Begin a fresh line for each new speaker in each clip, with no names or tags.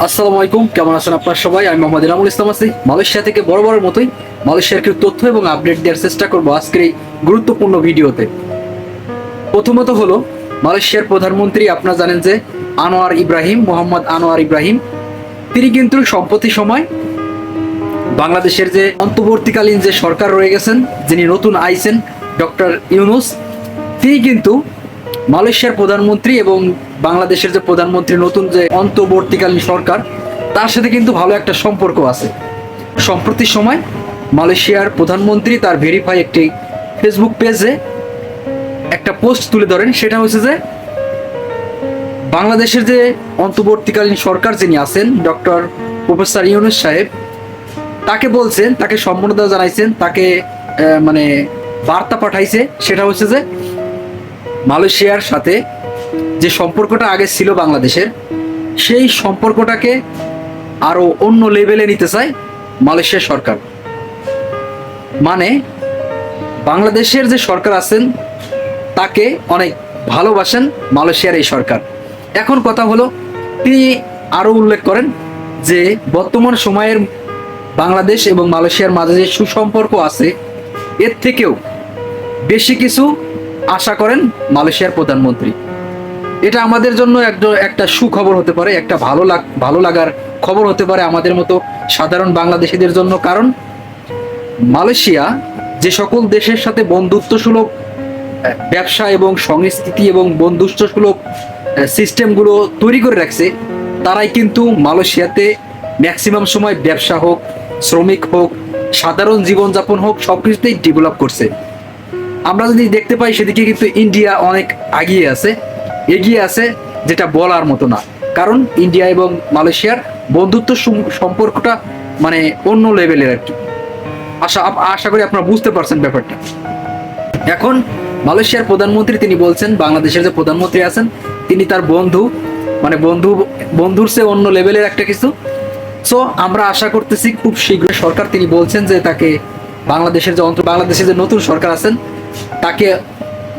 আসসালামু আলাইকুম, কেমন আছেন আপনার সবাই? আমি মোহাম্মদ ইনামুল ইসলাম আছি। মালয়েশিয়া থেকে বড় বড় মতোই মালয়েশিয়ার কিছু তথ্য এবং আপডেট দেওয়ার চেষ্টা করব আজকের এই গুরুত্বপূর্ণ ভিডিওতে। প্রথমত হলো, মালয়েশিয়ার প্রধানমন্ত্রী আপনারা জানেন যে আনোয়ার ইব্রাহিম, মোহাম্মদ আনোয়ার ইব্রাহিম। তিনি কিন্তু সম্প্রতি সময় বাংলাদেশের যে অন্তর্বর্তীকালীন যে সরকার রয়ে গেছেন, যিনি নতুন আইছেন, ডক্টর ইউনুস, তিনি কিন্তু মালয়েশিয়ার প্রধানমন্ত্রী এবং বাংলাদেশের যে প্রধানমন্ত্রী, নতুন যে অন্তর্বর্তীকালীন সরকার, তার সাথে কিন্তু ভালো একটা সম্পর্ক আছে। সম্প্রতি সময় মালয়েশিয়ার প্রধানমন্ত্রী তার ভেরিফাই একটি ফেসবুক পেজে একটা পোস্ট তুলে ধরেন। সেটা হচ্ছে যে, বাংলাদেশের যে অন্তর্বর্তীকালীন সরকার যিনি আছেন, ডক্টর প্রফেসর ইউনুস সাহেব, তাকে বলছেন, তাকে সম্মানতা জানাইছেন, তাকে মানে বার্তা পাঠাইছে। সেটা হচ্ছে যে মালয়েশিয়ার সাথে যে সম্পর্কটা আগে ছিল বাংলাদেশের, সেই সম্পর্কটাকে আরও অন্য লেভেলে নিতে চায় মালয়েশিয়ার সরকার। মানে বাংলাদেশের যে সরকার আছেন, তাকে অনেক ভালোবাসেন মালয়েশিয়ার এই সরকার। এখন কথা হলো, তিনি আরও উল্লেখ করেন যে বর্তমান সময়ের বাংলাদেশ এবং মালয়েশিয়ার মাঝে যে সুসম্পর্ক আছে, এর থেকেও বেশি কিছু আশা করেন মালয়েশিয়ার প্রধানমন্ত্রী। এটা আমাদের জন্য একটা একটা সুখবর হতে পারে একটা ভালো লাগ ভালো লাগার খবর হতে পারে আমাদের মতো সাধারণ বাংলাদেশিদের জন্য। কারণ মালয়েশিয়া যে সকল দেশের সাথে বন্ধুত্বসুলভ আহ, ব্যবসা এবং সংস্কৃতি এবং বন্ধুত্বসুলভ সিস্টেমগুলো তৈরি করে রাখছে তারাই কিন্তু মালয়েশিয়াতে ম্যাক্সিমাম সময় ব্যবসা হোক শ্রমিক হোক সাধারণ জীবনযাপন হোক সব কিছুতেই ডেভেলপ করছে। আমরা যদি দেখতে পাই সেদিকে কিন্তু ইন্ডিয়া অনেক এগিয়ে আছে এগিয়ে আছে যেটা বলার মতো না। কারণ ইন্ডিয়া এবং মালয়েশিয়ার বন্ধুত্ব সম্পর্কটা মানে অন্য লেভেলের আর কি। আশা আশা করি আপনারা বুঝতে পারছেন ব্যাপারটা। এখন মালয়েশিয়ার প্রধানমন্ত্রী তিনি বলছেন, বাংলাদেশের যে প্রধানমন্ত্রী আছেন, তিনি তার বন্ধু মানে বন্ধু, বন্ধুর সে অন্য লেভেলের একটা কিছু। সো আমরা আশা করতেছি খুব শীঘ্রই সরকার, তিনি বলছেন যে তাকে বাংলাদেশের যে অন্তর বাংলাদেশের যে নতুন সরকার আছেন তাকে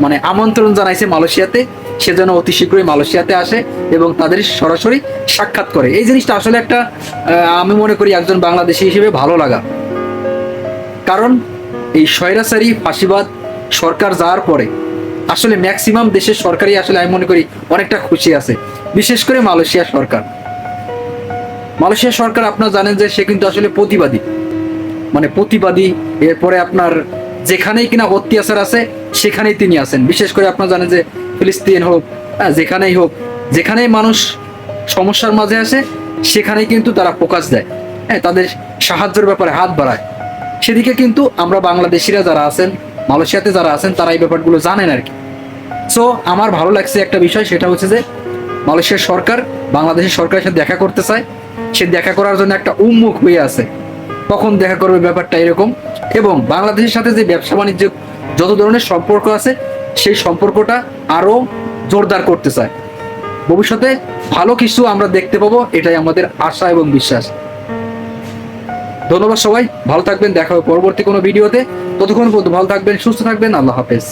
মানে আমন্ত্রণ জানাইছে মালয়েশিয়াতে। সে যেন অতি শীঘ্রই মালয়েশিয়াতে আসে এবং তাদের সরাসরি সাক্ষাৎ করে। এই জিনিসটা আসলে একটা আমি মনে করি একজন বাংলাদেশি হিসেবে ভালো লাগা। কারণ এই স্বৈরাচারী ফাঁসিবাদ সরকার যাওয়ার পরে, আসলে ম্যাক্সিমাম দেশের সরকারই আসলে আমি মনে করি অনেকটা খুশি আছে। বিশেষ করে মালয়েশিয়া সরকার। মালয়েশিয়া সরকার আপনারা জানেন যে সে কিন্তু আসলে প্রতিবাদী। মানে প্রতিবাদী, এরপরে আপনার যেখানেই কিনা অত্যাচার আছে, সেখানেই তিনি আছেন। বিশেষ করে আপনারা জানেন যে ফিলিস্তিন হোক যেখানেই হোক, যেখানেই মানুষ সমস্যার মাঝে আসে, সেখানেই কিন্তু তারা ফোকাস দেয়। হ্যাঁ তাদের সাহায্যের ব্যাপারে হাত বাড়ায়। সেদিকে কিন্তু আমরা বাংলাদেশিরা যারা আছেন, মালয়েশিয়াতে যারা আছেন, তারা এই ব্যাপারগুলো জানেন আর কি। সো আমার ভালো লাগছে একটা বিষয়, সেটা হচ্ছে যে মালয়েশিয়ার সরকার বাংলাদেশের সরকারের সাথে দেখা করতে চায়। সে দেখা করার জন্য একটা উন্মুখ হয়ে আছে। কখন দেখা করবে ব্যাপারটা এরকম। এবং বাংলাদেশের সাথে যে ব্যবসা বাণিজ্য যত ধরনের সম্পর্ক আছে, সেই সম্পর্কটা আরও জোরদার করতে চায়। ভবিষ্যতে ভালো কিছু আমরা দেখতে পাবো, এটাই আমাদের আশা এবং বিশ্বাস। ধন্যবাদ সবাই, ভালো থাকবেন, দেখা হবে পরবর্তী কোনো ভিডিওতে। ততক্ষণ পর্যন্ত ভালো থাকবেন, সুস্থ থাকবেন, আল্লাহ হাফেজ।